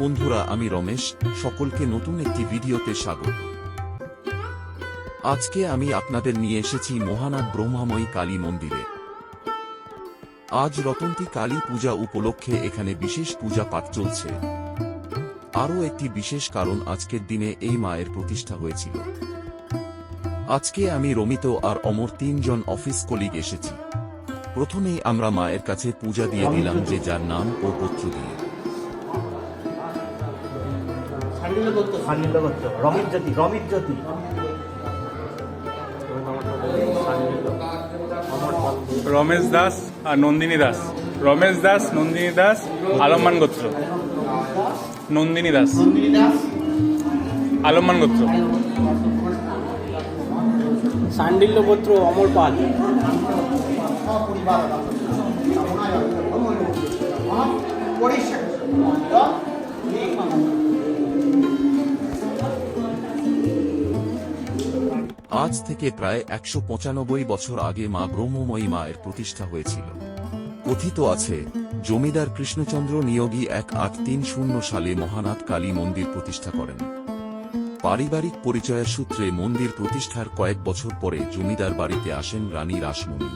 বন্ধুরা, আমি রমেশ, সকলকে নতুন একটি ভিডিওতে স্বাগত। আজকে আমি আপনাদের নিয়ে এসেছি মহানাথ ব্রহ্মাময়ী কালী মন্দিরে। আজ রতন্তী কালী পূজা উপলক্ষে এখানে বিশেষ পূজা পাঠ চলছে। আরও একটি বিশেষ কারণ আজকের দিনে এই মায়ের প্রতিষ্ঠা হয়েছিল। আজকে আমি রমিত আর অমর তিনজন অফিস কলিগ এসেছি। প্রথমেই আমরা মায়ের কাছে পূজা দিয়ে দিলাম যে যার নাম ও গোত্র দিয়ে। সান্নিধ্য রমিত জ্যোতি রমিত জ্যোতি। রমেশ দাস আর নন্দিনী দাস। রমেশ দাস নন্দিনী দাস আলম্মান গোত্র। নন্দিনী দাস। আলম্মান গোত্র। সান্ডিল্য গোত্র অমর পাল। আজ থেকে প্রায় একশো পঁচানব্বই বছর আগে মা ব্রহ্মময়ী মায়ের প্রতিষ্ঠা হয়েছিল। কথিত আছে, জমিদার কৃষ্ণচন্দ্র নিয়োগী এক আট তিন শূন্য সালে মহানাথ কালী মন্দির প্রতিষ্ঠা করেন। পারিবারিক পরিচয়ের সূত্রে মন্দির প্রতিষ্ঠার কয়েক বছর পরে জমিদার বাড়িতে আসেন রানী রাসমণি।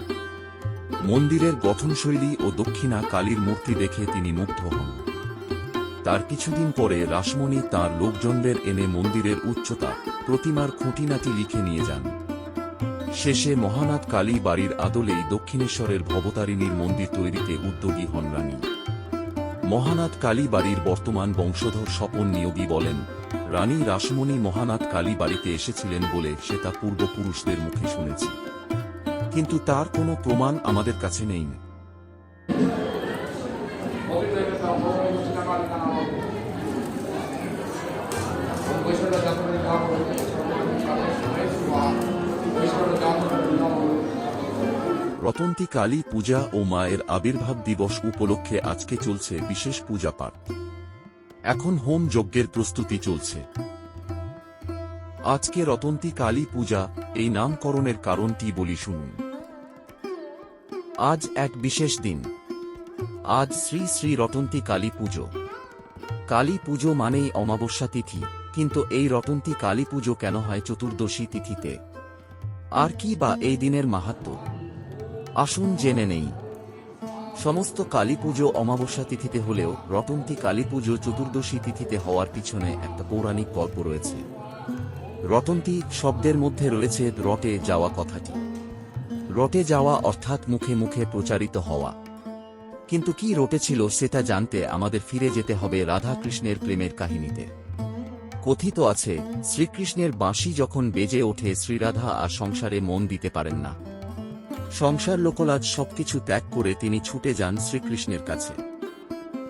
মন্দিরের গঠনশৈলী ও দক্ষিণা কালীর মূর্তি দেখে তিনি মুগ্ধ হন। তার কিছুদিন পরে রাসমণি তার লোকজনদের এনে মন্দিরের উচ্চতা, প্রতিমার খুঁটিনাটি লিখে নিয়ে যান। শেষে মহানাথ কালী বাড়ির আদলেই দক্ষিণেশ্বরের ভবতারিণীর মন্দির তৈরিতে উদ্যোগী হন রানী। মহানাথ কালী বাড়ির বর্তমান বংশধর স্বপন নিয়োগী বলেন, রানী রাসমণি মহানাথ কালী বাড়িতে এসেছিলেন বলে সে তা পূর্বপুরুষদের মুখে শুনেছি। কিন্তু তার কোনো প্রমাণ আমাদের কাছে নেই। রতন্তী কালী পূজা ও মায়ের আবির্ভাব দিবস উপলক্ষে আজকে চলছে বিশেষ পূজা পাঠ। এখন হোম যজ্ঞের প্রস্তুতি চলছে। আজকে রতন্তী কালী পূজা এই নামকরণের কারণটি বলি শুনুন। আজ এক বিশেষ দিন। আজ শ্রী শ্রী রতন্তী কালী পুজো। কালী পুজো মানেই অমাবস্যা তিথি, কিন্তু এই রতন্তী কালী পুজো কেন হয় চতুর্দশী তিথিতে? আর কি বা এই দিনের মাহাত্ম্য আসুন জেনে নেই। সমস্ত কালী পুজো অমাবস্যা তিথিতে হলেও রতন্তী কালী পুজো চতুর্দশী তিথিতে হওয়ার পিছনে একটা পৌরাণিক গল্প রয়েছে। রতন্তী শব্দের মধ্যে রয়েছে রটে যাওয়া কথাটি। রটে যাওয়া অর্থাৎ মুখে মুখে প্রচারিত হওয়া। কিন্তু কি রটেছিল সেটা জানতে আমাদের ফিরে যেতে হবে রাধা কৃষ্ণের প্রেমের কাহিনীতে। কথিত আছে, শ্রীকৃষ্ণের বাঁশি যখন বেজে ওঠে, শ্রীরাধা আর সংসারে মন দিতে পারেন না। সংসার লোকলাজ সবকিছু ত্যাগ করে তিনি ছুটে যান শ্রীকৃষ্ণের কাছে।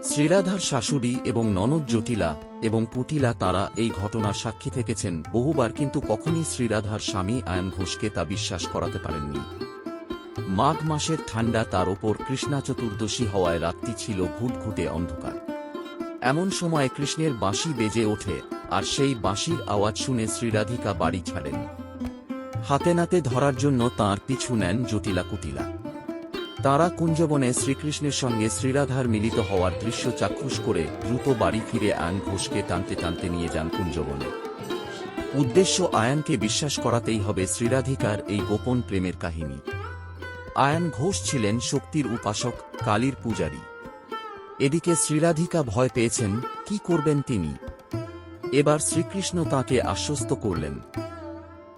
শ্রীরাধার শাশুড়ি এবং ননদ জটিলা এবং পুটিলা তারা এই ঘটনার সাক্ষী থেকেছেন বহুবার কিন্তু কখনই শ্রীরাধার স্বামী আয়ন ঘোষকে তা বিশ্বাস করাতে পারেননি। মাঘ মাসের ঠান্ডা তার ওপর কৃষ্ণা চতুর্দশী হওয়ায় রাত্রি ছিল ঘুটঘুটে অন্ধকার। এমন সময় কৃষ্ণের বাঁশি বেজে ওঠে আর সেই বাঁশির আওয়াজ শুনে শ্রীরাধিকা বাড়ি ছাড়েন। হাতে নাতে ধরার জন্য তাঁর পিছু নেন জটিলা কুটিলা। তারা কুঞ্জবনে শ্রীকৃষ্ণের সঙ্গে শ্রীরাধার মিলিত হওয়ার দৃশ্য চাক্ষুষ করে দ্রুত বাড়ি ফিরে আয়ন ঘোষকে টানতে টানতে নিয়ে যান কুঞ্জবনে। উদ্দেশ্য আয়নকে বিশ্বাস করাতেই হবে শ্রীরাধিকার এই গোপন প্রেমের কাহিনী। আয়ন ঘোষ ছিলেন শক্তির উপাসক, কালীর পূজারী। এদিকে শ্রীরাধিকা ভয় পেয়েছেন, কি করবেন তিনি? এবার শ্রীকৃষ্ণ তাকে আশ্বস্ত করলেন।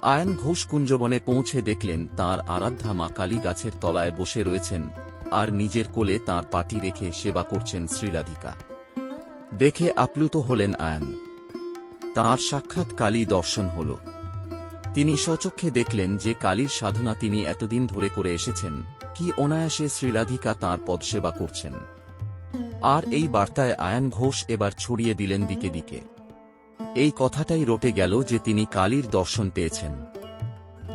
আয়ন ঘোষ কুঞ্জবনে পৌঁছে দেখলেন তার আরাধ্যা মা কালী গাছের তলায় বসে রয়েছেন, আর নিজের কোলে তার পাটি রেখে সেবা করছেন শ্রীরাধিকা। দেখে আপ্লুত হলেন আয়ন। তার সাক্ষাৎ কালী দর্শন হল। তিনি স্বচক্ষে দেখলেন যে কালীর সাধনা তিনি এতদিন ধরে করে এসেছেন, কি অনায়াসে শ্রীরাধিকা তাঁর পদসেবা করছেন। আর এই বার্তায় আয়ন ঘোষ এবার ছড়িয়ে দিলেন দিকে দিকে। এই কথাটাই রটে গেল যে তিনি কালীর দর্শন পেয়েছেন।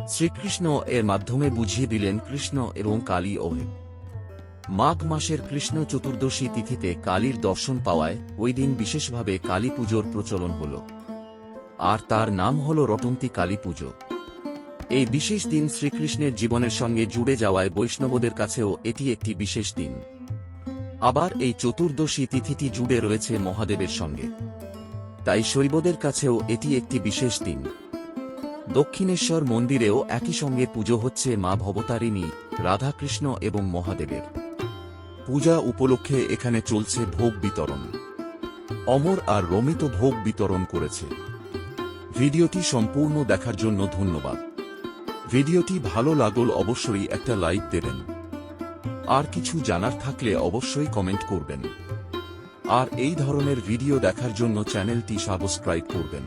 শ্রীকৃষ্ণ এর মাধ্যমে বুঝিয়ে দিলেন কৃষ্ণ এবং কালী ওহে মাঘ মাসের কৃষ্ণ চতুর্দশী তিথিতে কালীর দর্শন পাওয়ায় ওই দিন বিশেষভাবে কালী পুজোর প্রচলন হল। আর তার নাম হল রটন্তী কালী পুজো। এই বিশেষ দিন শ্রীকৃষ্ণের জীবনের সঙ্গে জুড়ে যাওয়ায় বৈষ্ণবদের কাছেও এটি একটি বিশেষ দিন। আবার এই চতুর্দশী তিথিটি জুড়ে রয়েছে মহাদেবের সঙ্গে। তাই শৈবদের কাছেও এটি একটি বিশেষ দিন। দক্ষিণেশ্বর মন্দিরেও একই সঙ্গে পুজো হচ্ছে মা ভবতারিণী, রাধাকৃষ্ণ এবং মহাদেবের। পূজা উপলক্ষে এখানে চলছে ভোগ বিতরণ। অমর আর রমিত ভোগ বিতরণ করেছে। ভিডিওটি সম্পূর্ণ দেখার জন্য ধন্যবাদ। ভিডিওটি ভালো লাগল অবশ্যই একটা লাইক দেবেন। আর কিছু জানার থাকলে অবশ্যই কমেন্ট করবেন। আর এই ধরনের ভিডিও দেখার জন্য চ্যানেলটি সাবস্ক্রাইব করবেন।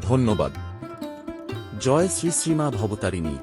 ধন্যবাদ। জয় শ্রী শ্রীমা ভবতারিণী।